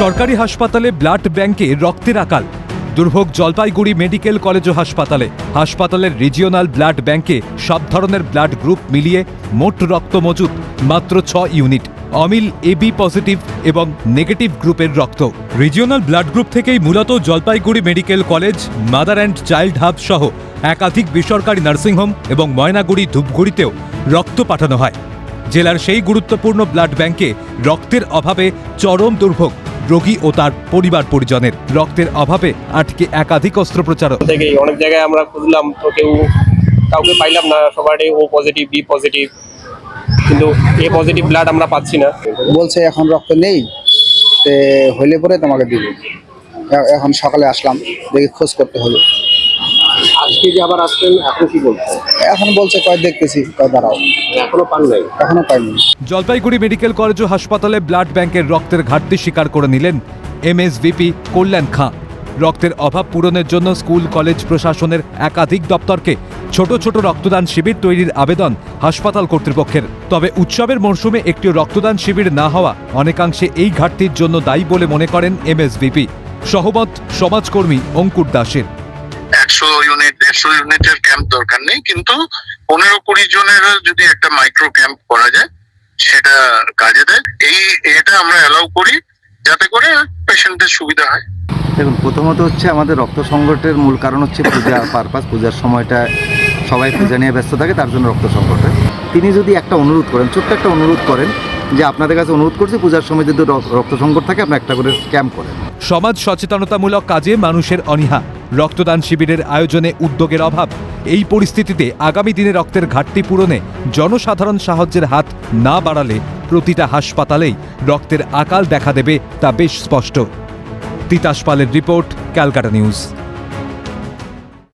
সরকারি হাসপাতালে ব্লাড ব্যাংকে রক্তের আকাল। দুর্ভোগ জলপাইগুড়ি মেডিকেল কলেজ ও হাসপাতালে। হাসপাতালের রিজিওনাল ব্লাড ব্যাংকে সব ধরনের ব্লাড গ্রুপ মিলিয়ে মোট রক্ত মজুত মাত্র ছ ইউনিট। অমিল এবি পজিটিভ এবং নেগেটিভ গ্রুপের রক্ত। রিজিওনাল ব্লাড গ্রুপ থেকেই মূলত Jalpaiguri medical college, mother and child hub সহ একাধিক বেসরকারি নার্সিংহোম এবং ময়নাগুড়ি ধূপগুড়িতেও রক্ত পাঠানো হয়। জেলার সেই গুরুত্বপূর্ণ ব্লাড ব্যাংকে রক্তের অভাবে চরম দুর্ভোগ। রোগী ও তার পরিবার পরিজনের রক্তের অভাবে আটকে একাধিক অস্ত্রোপচারও। থেকে অনেক জায়গায় আমরা খুঁজলাম তো কেউ কাউকে পাইলাম না সবারই ও পজিটিভ বি পজিটিভ কিন্তু এ পজিটিভ ব্লাড আমরা পাচ্ছি না। বলছে এখন রক্ত নেই তে হইলে পরে তোমাকে দিব। এখন সকালে আসলাম দেখি খোঁজ করতে হলো। আজকে যে আবার আসলেন এখন কি বলছেন? এখন বলছে কয় দেখতেছি কয় দাঁড়াও। এখনও পান নাই। এখনও পাইনি জলপাইগুড়ি মেডিকেল কলেজ ও হাসপাতালে ব্লাড ব্যাংকের রক্তের ঘাটতি স্বীকার করে নিলেন এমএসভিপি কল্যাণ খাঁ। রক্তের অভাব পূরণের জন্য স্কুল কলেজ প্রশাসনের একাধিক দপ্তরকে ছোট ছোট রক্তদান শিবির তৈরির আবেদন হাসপাতাল কর্তৃপক্ষের। তবে উৎসবের মরশুমে একটি রক্তদান শিবির না হওয়া অনেকাংশে এই ঘাটতির জন্য দায়ী বলে মনে করেন এমএসভিপি। সহমত সমাজকর্মী অঙ্কুর দাসের। একশো ইউনিট দেড়শো ইউনিটের ক্যাম্প দরকার নেই কিন্তু পনেরো কুড়ি জনের যদি একটা মাইক্রো ক্যাম্প করা যায় সেটা কাজে দেয়। এই এটা আমরা অ্যালাউ করি যাতে করে পেশেন্টের সুবিধা হয়। দেখুন প্রথমত হচ্ছে আমাদের রক্ত সংকটের মূল কারণ হচ্ছে পূজা পারপাস পূজার সময়টা সবাই পূজা নিয়ে ব্যস্ত থাকে তার জন্য রক্ত সংকট হয় তিনি যদি একটা অনুরোধ করেন ছোট্ট একটা অনুরোধ করেন যে আপনাদের কাছে অনুরোধ করছি পূজার সময় যদি র- রক্ত সংকট থাকে আপনি একটা করে ক্যাম্প করেন। সমাজ সচেতনতামূলক কাজে মানুষের অনীহা। রক্তদান শিবিরের আয়োজনে উদ্যোগের অভাব। এই পরিস্থিতিতে আগামী দিনে রক্তের ঘাটতি পূরণে জনসাধারণ সাহায্যের হাত না বাড়ালে প্রতিটা হাসপাতালেই রক্তের আকাল দেখা দেবে তা বেশ স্পষ্ট। তিতাস পালের রিপোর্ট, ক্যালকাটা নিউজ।